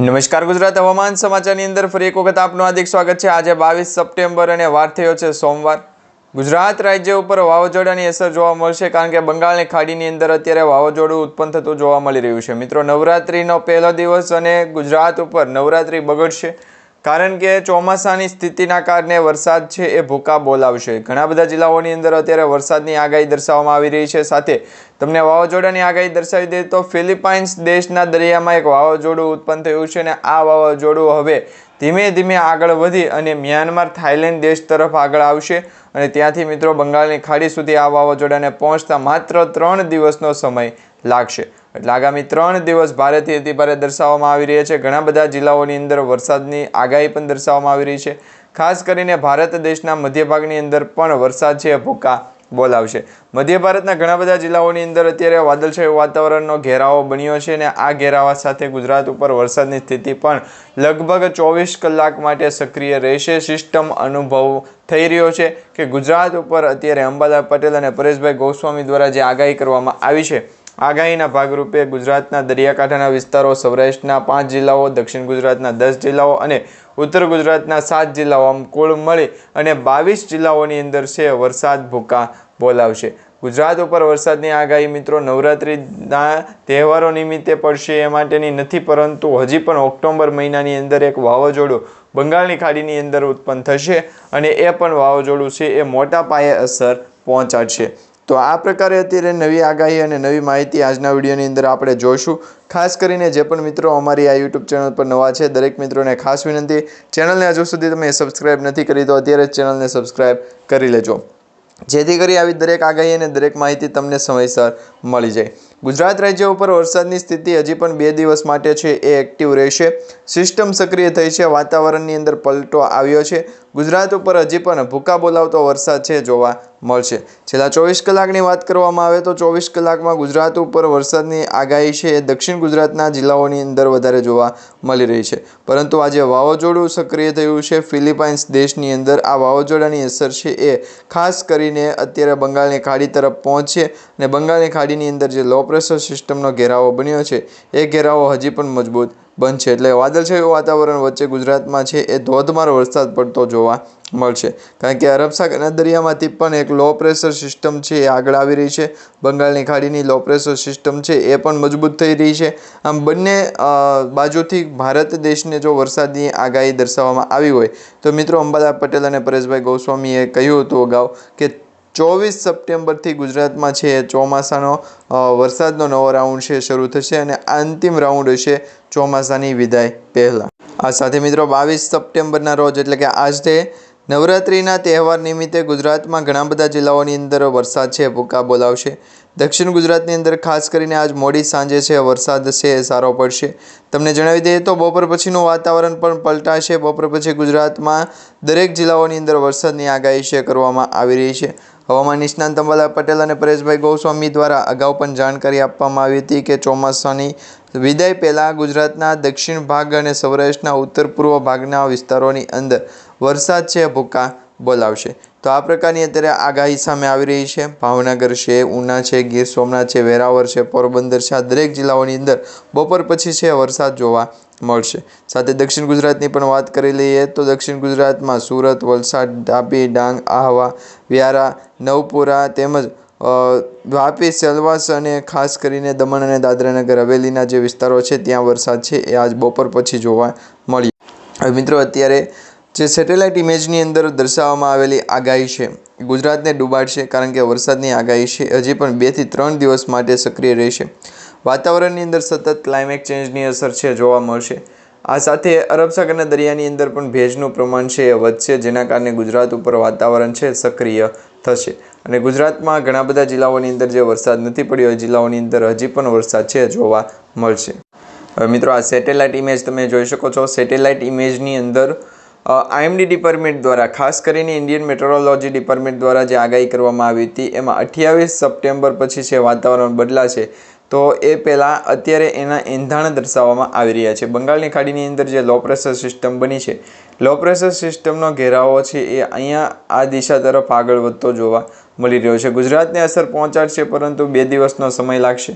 નમસ્કાર ગુજરાત હવામાન સમાચારની અંદર ફરી એક વખત આપનું હાર્દિક સ્વાગત છે. આજે બાવીસ સપ્ટેમ્બર અને વાર થયો છે સોમવાર. ગુજરાત રાજ્ય ઉપર વાવાઝોડાની અસર જોવા મળશે કારણ કે બંગાળની ખાડીની અંદર અત્યારે વાવાઝોડું ઉત્પન્ન થતું જોવા મળી રહ્યું છે. મિત્રો, નવરાત્રિનો પહેલો દિવસ અને ગુજરાત ઉપર નવરાત્રિ બગડશે. કારણ કે ચોમાસાની સ્થિતિના કારણે વરસાદ છે એ ભૂકા બોલાવશે. ઘણા બધા જિલ્લાઓની અંદર અત્યારે વરસાદની આગાહી દર્શાવવામાં આવી રહી છે. સાથે તમને વાવાઝોડાની આગાહી દર્શાવી દઈએ તો ફિલિપાઇન્સ દેશના દરિયામાં એક વાવાઝોડું ઉત્પન્ન થયું છે અને આ વાવાઝોડું હવે ધીમે ધીમે આગળ વધી અને મ્યાનમાર થાઇલેન્ડ દેશ તરફ આગળ આવશે અને ત્યાંથી મિત્રો બંગાળની ખાડી સુધી આ વાવાઝોડાને પહોંચતા માત્ર ત્રણ દિવસનો સમય લાગશે. એટલે આગામી ત્રણ દિવસ ભારેથી અતિભારે દર્શાવવામાં આવી રહ્યા છે. ઘણા બધા જિલ્લાઓની અંદર વરસાદની આગાહી પણ દર્શાવવામાં આવી રહી છે. ખાસ કરીને ભારત દેશના મધ્ય ભાગની અંદર પણ વરસાદ છે ભૂકા બોલાવશે. મધ્ય ભારતના ઘણા બધા જિલ્લાઓની અંદર અત્યારે વાદળછાયું વાતાવરણનો ઘેરાવો બન્યો છે અને આ ઘેરાવા સાથે ગુજરાત ઉપર વરસાદની સ્થિતિ પણ લગભગ ચોવીસ કલાક માટે સક્રિય રહેશે. સિસ્ટમ અનુભવ થઈ રહ્યો છે કે ગુજરાત ઉપર અત્યારે અંબાલાલ પટેલ અને પરેશભાઈ ગોસ્વામી દ્વારા જે આગાહી કરવામાં આવી છે આગાહીના ભાગરૂપે ગુજરાતના દરિયાકાંઠાના વિસ્તારો, સૌરાષ્ટ્રના પાંચ જિલ્લાઓ, દક્ષિણ ગુજરાતના દસ જિલ્લાઓ અને ઉત્તર ગુજરાતના સાત જિલ્લાઓ આમ કુલ મળી અને બાવીસ જિલ્લાઓની અંદર છે વરસાદ ભૂકા બોલાવશે. ગુજરાત ઉપર વરસાદની આગાહી મિત્રો નવરાત્રિના તહેવારો નિમિત્તે પડશે એ માટેની નથી પરંતુ હજી પણ ઓક્ટોબર મહિનાની અંદર એક વાવાઝોડું બંગાળની ખાડીની અંદર ઉત્પન્ન થશે અને એ પણ વાવાઝોડું છે એ મોટા પાયે અસર પહોંચાડશે. તો આ પ્રકારે અત્યારે નવી આગાહી અને નવી માહિતી આજના વિડીયોની અંદર આપણે જોઈશું. ખાસ કરીને જે પણ મિત્રો અમારી આ યુટ્યુબ ચેનલ પર નવા છે, દરેક મિત્રોને ખાસ વિનંતી. ચેનલને હજુ સુધી તમે સબસ્ક્રાઇબ નથી કરી તો અત્યારે જ ચેનલને સબસ્ક્રાઇબ કરી લેજો. જેથી કરી આવી દરેક આગાહી અને દરેક માહિતી તમને સમયસર મળી જાય. ગુજરાત રાજ્ય ઉપર વરસાદની સ્થિતિ હજી પણ બે દિવસ માટે છે એ એક્ટિવ રહેશે. સિસ્ટમ સક્રિય થઈ છે, વાતાવરણની અંદર પલટો આવ્યો છે. ગુજરાત ઉપર હજી પણ ભૂકા બોલાવતો વરસાદ છે જોવા મળશે. છેલ્લા ચોવીસ કલાકની વાત કરવામાં આવે તો ચોવીસ કલાકમાં ગુજરાત ઉપર વરસાદની આગાહી છે એ દક્ષિણ ગુજરાતના જિલ્લાઓની અંદર વધારે જોવા મળી રહી છે. પરંતુ આજે વાવાઝોડું સક્રિય થયું છે. ફિલિપાઇન્સ દેશની અંદર આ વાવાઝોડાની અસર છે એ ખાસ કરીને અત્યારે બંગાળની ખાડી તરફ પહોંચશે અને બંગાળની ખાડીની અંદર જે લો પ્રેશર સિસ્ટમનો ઘેરાવો બન્યો છે, એ ઘેરાવો હજી પણ મજબૂત બનશે એટલે વાદળછાયું વાતાવરણ વચ્ચે ગુજરાતમાં છે એ ધોધમાર વરસાદ પડતો જોવા મળશે. કારણ કે અરબ દરિયામાંથી પણ એક લો પ્રેશર સિસ્ટમ છે એ આગળ આવી રહી છે. બંગાળની ખાડીની લો પ્રેશર સિસ્ટમ છે એ પણ મજબૂત થઈ રહી છે. આમ બંને બાજુથી ભારત દેશને જો વરસાદની આગાહી દર્શાવવામાં આવી હોય તો મિત્રો અંબાદા પટેલ અને પરેશભાઈ ગોસ્વામીએ કહ્યું હતું અગાઉ કે ચોવીસ સપ્ટેમ્બરથી ગુજરાતમાં છે. ચોમાસાનો વરસાદનો નવો રાઉન્ડ છે, શરૂ થશે અને અંતિમ રાઉન્ડ હશે ચોમાસાની વિદાય પહેલાં. આ સાથે મિત્રો બાવીસ સપ્ટેમ્બરના રોજ એટલે કે આજે નવરાત્રિના તહેવાર નિમિત્તે ગુજરાતમાં ઘણા બધા જિલ્લાઓની અંદર વરસાદ છે, ભૂકા બોલાવશે. દક્ષિણ ગુજરાતની અંદર ખાસ કરીને આજ મોડી સાંજે છે, વરસાદ છે એ સારો પડશે. તમને જણાવી દઈએ તો બપોર પછીનું વાતાવરણ પણ પલટાશે. બપોર પછી ગુજરાતમાં દરેક જિલ્લાઓની અંદર વરસાદની આગાહી છે, કરવામાં આવી રહી છે. હવામાન નિષ્ણાંત અંબાલાલ પટેલ અને પરેશભાઈ ગોસ્વામી દ્વારા અગાઉ પણ જાણકારી આપવામાં આવી હતી કે ચોમાસાની વિદાય પહેલાં ગુજરાતના દક્ષિણ ભાગ અને સૌરાષ્ટ્રના ઉત્તર પૂર્વ ભાગના વિસ્તારોની અંદર વરસાદ છે ભૂકા. બોલાવશે. તો આ પ્રકારની અત્યારે આગાહી સામે આવી રહી છે. ભાવનગર છે, ઉના છે, ગીર સોમનાથ છે વેરાવર છે, પોરબંદર છે, આ દરેક જિલ્લાઓની અંદર બપોર પછી છે વરસાદ જોવા મળશે. સાથે દક્ષિણ ગુજરાતની પણ વાત કરી લઈએ તો દક્ષિણ ગુજરાતમાં સુરત, વલસાડ તાપી ડાંગ, આહવા, વ્યારા, નવપુરા તેમજ વાપી સેલવાસ અને ખાસ કરીને દમણ અને દાદરાનગર હવેલીના જે વિસ્તારો છે ત્યાં વરસાદ છે એ આજ બપોર પછી જોવા મળી હવે મિત્રો, અત્યારે જે સેટેલાઇટ ઇમેજની અંદર દર્શાવવામાં આવેલી આગાહી છે. ગુજરાતને ડૂબાડશે કારણ કે વરસાદની આગાહી છે. હજી પણ બેથી ત્રણ દિવસ માટે સક્રિય રહેશે. વાતાવરણની અંદર સતત ક્લાઇમેટ ચેન્જની અસર છે જોવા મળશે. આ સાથે અરબ સાગરના દરિયાની અંદર પણ ભેજનું પ્રમાણ છે એ વધશે, જેના કારણે ગુજરાત ઉપર વાતાવરણ છે સક્રિય થશે. અને ગુજરાતમાં ઘણા બધા જિલ્લાઓની અંદર જે વરસાદ નથી પડ્યો, એ જિલ્લાઓની અંદર હજી પણ વરસાદ છે જોવા મળશે. હવે મિત્રો, આ સેટેલાઇટ ઇમેજ તમે જોઈ શકો છો. સેટેલાઇટ ઇમેજની અંદર આઈએમડી ડિપાર્ટમેન્ટ દ્વારા, ખાસ કરીને ઇન્ડિયન મેટ્રોલોજી ડિપાર્ટમેન્ટ દ્વારા જે આગાહી કરવામાં આવી હતી, એમાં અઠ્યાવીસ સપ્ટેમ્બર પછી છે વાતાવરણ બદલાશે, તો એ પહેલાં અત્યારે એના એંધાણ દર્શાવવામાં આવી રહ્યા છે. બંગાળની ખાડીની અંદર જે લો પ્રેશર સિસ્ટમ બની છે લો પ્રેશર સિસ્ટમનો ઘેરાવો છે એ અહીંયા આ દિશા તરફ આગળ વધતો જોવા મળી રહ્યો છે. ગુજરાતને અસર પહોંચાડશે, પરંતુ બે દિવસનો સમય લાગશે.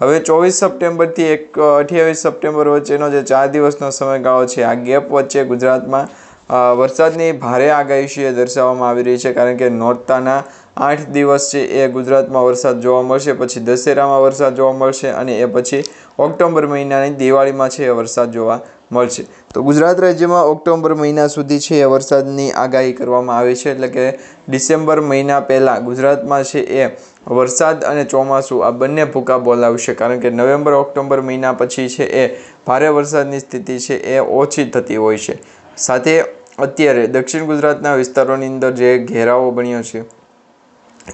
હવે ચોવીસ સપ્ટેમ્બરથી એક, અઠ્યાવીસ સપ્ટેમ્બર વચ્ચેનો જે ચાર દિવસનો સમયગાળો છે, આ ગેપ વચ્ચે ગુજરાતમાં વરસાદની ભારે આગાહી છે દર્શાવવામાં આવી રહી છે કારણ કે નોરતાના આઠ દિવસ છે એ ગુજરાતમાં વરસાદ જોવા મળશે, પછી દશેરામાં વરસાદ જોવા મળશે અને એ પછી ઓક્ટોબર મહિનાની દિવાળીમાં છે એ વરસાદ જોવા મળશે. તો ગુજરાત રાજ્યમાં ઓક્ટોબર મહિના સુધી છે એ વરસાદની આગાહી કરવામાં આવી છે એટલે કે ડિસેમ્બર મહિના પહેલાં ગુજરાતમાં છે એ વરસાદ અને ચોમાસું આ બંને ભૂકા બોલાવશે કારણ કે નવેમ્બર, ઓક્ટોબર મહિના પછી છે એ ભારે વરસાદની સ્થિતિ છે એ ઓછી થતી હોય છે. સાથે અત્યારે દક્ષિણ ગુજરાતના વિસ્તારોની અંદર જે ઘેરાવો બન્યો છે,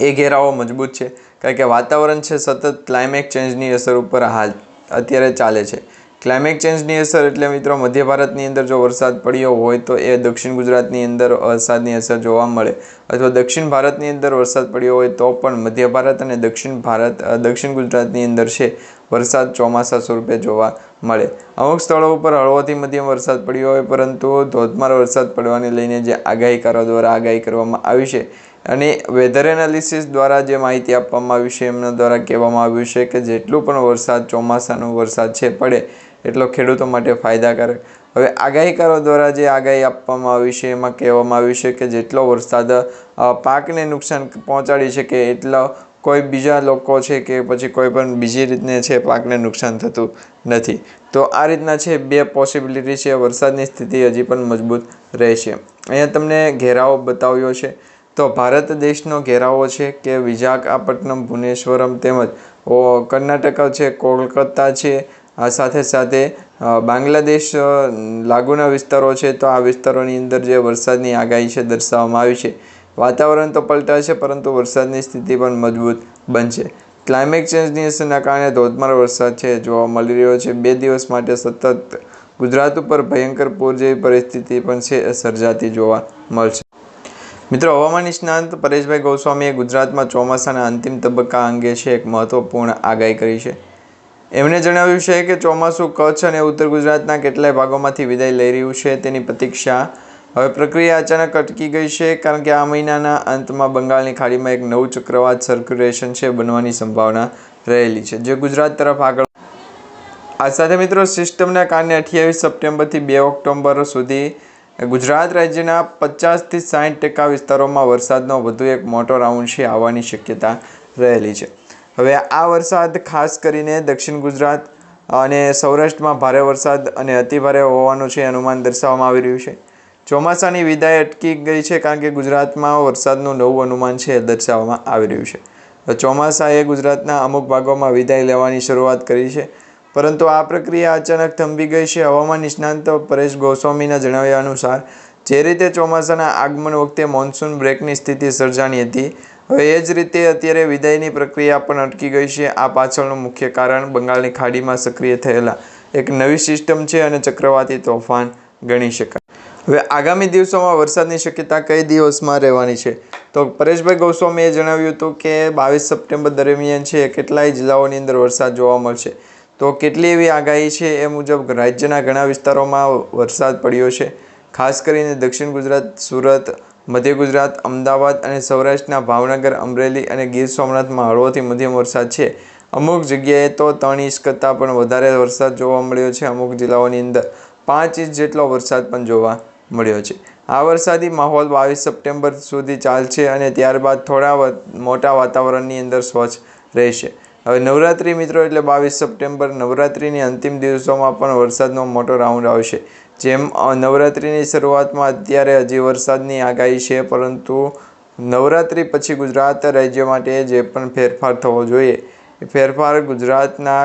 એ ઘેરાવો મજબૂત છે. કારણ કે વાતાવરણ છે સતત ક્લાઇમેટ ચેન્જની અસર ઉપર હાલ અત્યારે ચાલે છે. ક્લાઇમેટ ચેન્જની અસર એટલે મિત્રો મધ્ય ભારતની અંદર જો વરસાદ પડ્યો હોય તો એ દક્ષિણ ગુજરાતની અંદર વરસાદની અસર જોવા મળે. અથવા દક્ષિણ ભારતની અંદર વરસાદ પડ્યો હોય તો પણ મધ્ય ભારત અને દક્ષિણ ભારત દક્ષિણ ગુજરાતની અંદર છે વરસાદ ચોમાસા સ્વરૂપે જોવા મળે. અમુક સ્થળો ઉપર હળવોથી મધ્યમ વરસાદ પડ્યો હોય પરંતુ ધોધમાર વરસાદ પડવાને લઈને જે આગાહીકારો દ્વારા આગાહી કરવામાં આવી છે અને વેધર એનાલિસિસ દ્વારા જે માહિતી આપવામાં આવી છે, એમના દ્વારા કહેવામાં આવ્યું છે કે જેટલું પણ વરસાદ, ચોમાસાનો વરસાદ છે, પડે એટલો ખેડૂતો માટે ફાયદાકારક. હવે આગાહીકારો દ્વારા જે આગાહી આપવામાં આવી છે, એમાં કહેવામાં આવ્યું છે કે જેટલો વરસાદ પાકને નુકસાન પહોંચાડી શકે એટલો કોઈ બીજા લોકો છે કે પછી કોઈ પણ બીજી રીતને છે, પાકને નુકસાન થતું નથી. તો આ રીતના છે, બે પોસિબિલિટી છે, વરસાદની સ્થિતિ હજી પણ મજબૂત રહેશે. અહીંયા તમને ઘેરાવો બતાવ્યો છે. તો ભારત દેશનો ઘેરાવો છે કે વિશાખાપટ્ટનમ, ભુવનેશ્વરમ તેમજ કર્ણાટક છે, કોલકાતા છે. આ સાથે સાથે બાંગ્લાદેશ લાગુના વિસ્તારો છે. તો આ વિસ્તારોની અંદર જે વરસાદની આગાહી છે દર્શાવવામાં આવી છે. વાતાવરણ તો પલટાશે પરંતુ વરસાદની સ્થિતિ પણ મજબૂત બનશે. ક્લાઇમેટ ચેન્જની અસરના કારણે ધોધમાર વરસાદ છે જોવા મળી રહ્યો છે. બે દિવસ માટે સતત ગુજરાત ઉપર ભયંકર પૂર જેવી પરિસ્થિતિ પણ છે, સર્જાતી જોવા મળશે. મિત્રો, હવામાન નિષ્ણાંત પરેશભાઈ ગોસ્વામીએ ગુજરાતમાં ચોમાસાના અંતિમ તબક્કા અંગે છે એક મહત્વપૂર્ણ આગાહી કરી છે. એમણે જણાવ્યું છે કે ચોમાસું કચ્છ અને ઉત્તર ગુજરાતના કેટલાય ભાગોમાંથી વિદાય લઈ રહ્યું છે. તેની પ્રતીક્ષા હવે પ્રક્રિયા અચાનક અટકી ગઈ છે, કારણ કે આ મહિનાના અંતમાં બંગાળની ખાડીમાં એક નવું ચક્રવાત સર્ક્યુલેશન છે બનવાની સંભાવના રહેલી છે, જે ગુજરાત તરફ આગળ આ સાથે મિત્રો, સિસ્ટમના કારણે અઠ્યાવીસ સપ્ટેમ્બરથી બે ઓક્ટોબર સુધી ગુજરાત રાજ્યના પચાસથી સાઠ ટકા વિસ્તારોમાં વરસાદનો વધુ એક મોટો રાઉન્ડ છે આવવાની શક્યતા રહેલી છે. હવે આ વરસાદ ખાસ કરીને દક્ષિણ ગુજરાત અને સૌરાષ્ટ્રમાં ભારે વરસાદ અને અતિભારે હોવાનું છે અનુમાન દર્શાવવામાં આવી રહ્યું છે. ચોમાસાની વિદાય અટકી ગઈ છે કારણ કે ગુજરાતમાં વરસાદનું નવું અનુમાન છે દર્શાવવામાં આવી રહ્યું છે. ચોમાસાએ ગુજરાતના અમુક ભાગોમાં વિદાય લેવાની શરૂઆત કરી છે. પરંતુ આ પ્રક્રિયા અચાનક થંભી ગઈ છે. હવામાન નિષ્ણાંત પરેશ ગોસ્વામીના જણાવ્યા અનુસાર, જે રીતે ચોમાસાના આગમન વખતે મોન્સૂન બ્રેકની સ્થિતિ સર્જાણી હતી, હવે એ જ રીતે અત્યારે વિદાયની પ્રક્રિયા પણ અટકી ગઈ છે. આ પાછળનું મુખ્ય કારણ બંગાળની ખાડીમાં સક્રિય થયેલા એક નવી સિસ્ટમ છે અને ચક્રવાતી તોફાન ગણી શકાય. હવે આગામી દિવસોમાં વરસાદની શક્યતા કઈ દિવસમાં રહેવાની છે? તો પરેશભાઈ ગોસ્વામીએ જણાવ્યું હતું કે બાવીસ સપ્ટેમ્બર દરમિયાન છે. કેટલાય જિલ્લાઓની અંદર વરસાદ જોવા મળશે. તો કેટલી એવી આગાહી છે એ મુજબ રાજ્યના ઘણા વિસ્તારોમાં વરસાદ પડ્યો છે. ખાસ કરીને દક્ષિણ ગુજરાત, સુરત, મધ્ય ગુજરાત, અમદાવાદ અને સૌરાષ્ટ્રના ભાવનગર, અમરેલી અને ગીર સોમનાથમાં હળવોથી મધ્યમ વરસાદ છે. અમુક જગ્યાએ તો ત્રણ ઇંચ કરતાં પણ વધારે વરસાદ જોવા મળ્યો છે. અમુક જિલ્લાઓની અંદર પાંચ ઇંચ જેટલો વરસાદ પણ જોવા મળ્યો છે. આ વરસાદી માહોલ બાવીસ સપ્ટેમ્બર સુધી ચાલશે અને ત્યારબાદ થોડા મોટા વાતાવરણની અંદર સ્વચ્છ રહેશે. હવે નવરાત્રિ મિત્રો એટલે બાવીસ સપ્ટેમ્બર, નવરાત્રિની અંતિમ દિવસોમાં પણ વરસાદનો મોટો રાઉન્ડ આવશે. જેમ નવરાત્રિની શરૂઆતમાં અત્યારે હજી વરસાદની આગાહી છે, પરંતુ નવરાત્રિ પછી ગુજરાત રાજ્ય માટે જે પણ ફેરફાર થવો જોઈએ, એ ફેરફાર ગુજરાતના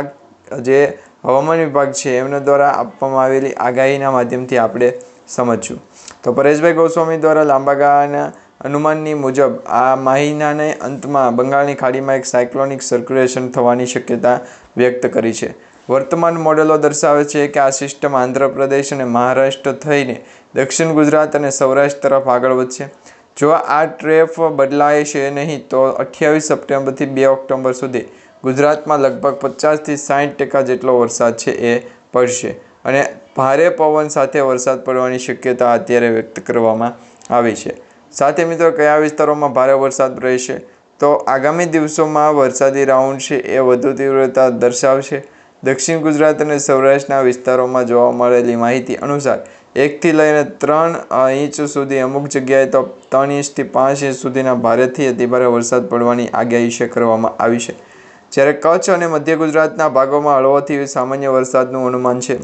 જે હવામાન વિભાગ છે, એમના દ્વારા આપવામાં આવેલી આગાહીના માધ્યમથી આપણે સમજશું. તો પરેશભાઈ ગોસ્વામી દ્વારા લાંબા ગાળાના અનુમાનની મુજબ, આ મહિનાને અંતમાં બંગાળની ખાડીમાં એક સાયક્લોનિક સર્ક્યુલેશન થવાની શક્યતા વ્યક્ત કરી છે. વર્તમાન મોડેલો દર્શાવે છે કે આ સિસ્ટમ આંધ્રપ્રદેશ અને મહારાષ્ટ્ર થઈને દક્ષિણ ગુજરાત અને સૌરાષ્ટ્ર તરફ આગળ વધશે. જો આ ટ્રેફ બદલાય છે નહીં, તો અઠ્યાવીસ સપ્ટેમ્બરથી બે ઓક્ટોબર સુધી ગુજરાતમાં લગભગ પચાસથી સાઠ ટકા જેટલો વરસાદ છે એ પડશે અને ભારે પવન સાથે વરસાદ પડવાની શક્યતા અત્યારે વ્યક્ત કરવામાં આવી છે. સાથે મિત્રો, કયા વિસ્તારોમાં ભારે વરસાદ રહેશે? તો આગામી દિવસોમાં વરસાદી રાઉન્ડ છે એ વધુ તીવ્રતા દર્શાવશે. દક્ષિણ ગુજરાત અને સૌરાષ્ટ્રના વિસ્તારોમાં જોવા મળેલી માહિતી અનુસાર, એકથી લઈને ત્રણ ઇંચ સુધી અમુક જગ્યાએ તો ત્રણ ઇંચથી પાંચ ઇંચ સુધીના ભારેથી અતિભારે વરસાદ પડવાની આગાહી છે કરવામાં આવી છે. જ્યારે કચ્છ અને મધ્ય ગુજરાતના ભાગોમાં હળવોથી સામાન્ય વરસાદનું અનુમાન છે.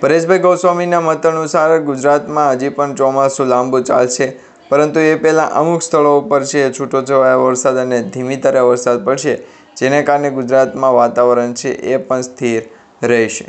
પરેશભાઈ ગોસ્વામીના મત અનુસાર ગુજરાતમાં હજી પણ ચોમાસું લાંબુ ચાલશે. પરંતુ એ પહેલાં અમુક સ્થળો ઉપર છે, છૂટોછવાયો વરસાદ અને ધીમી તરે વરસાદ પડશે, જેને કારણે ગુજરાતમાં વાતાવરણ છે એ પણ સ્થિર રહેશે.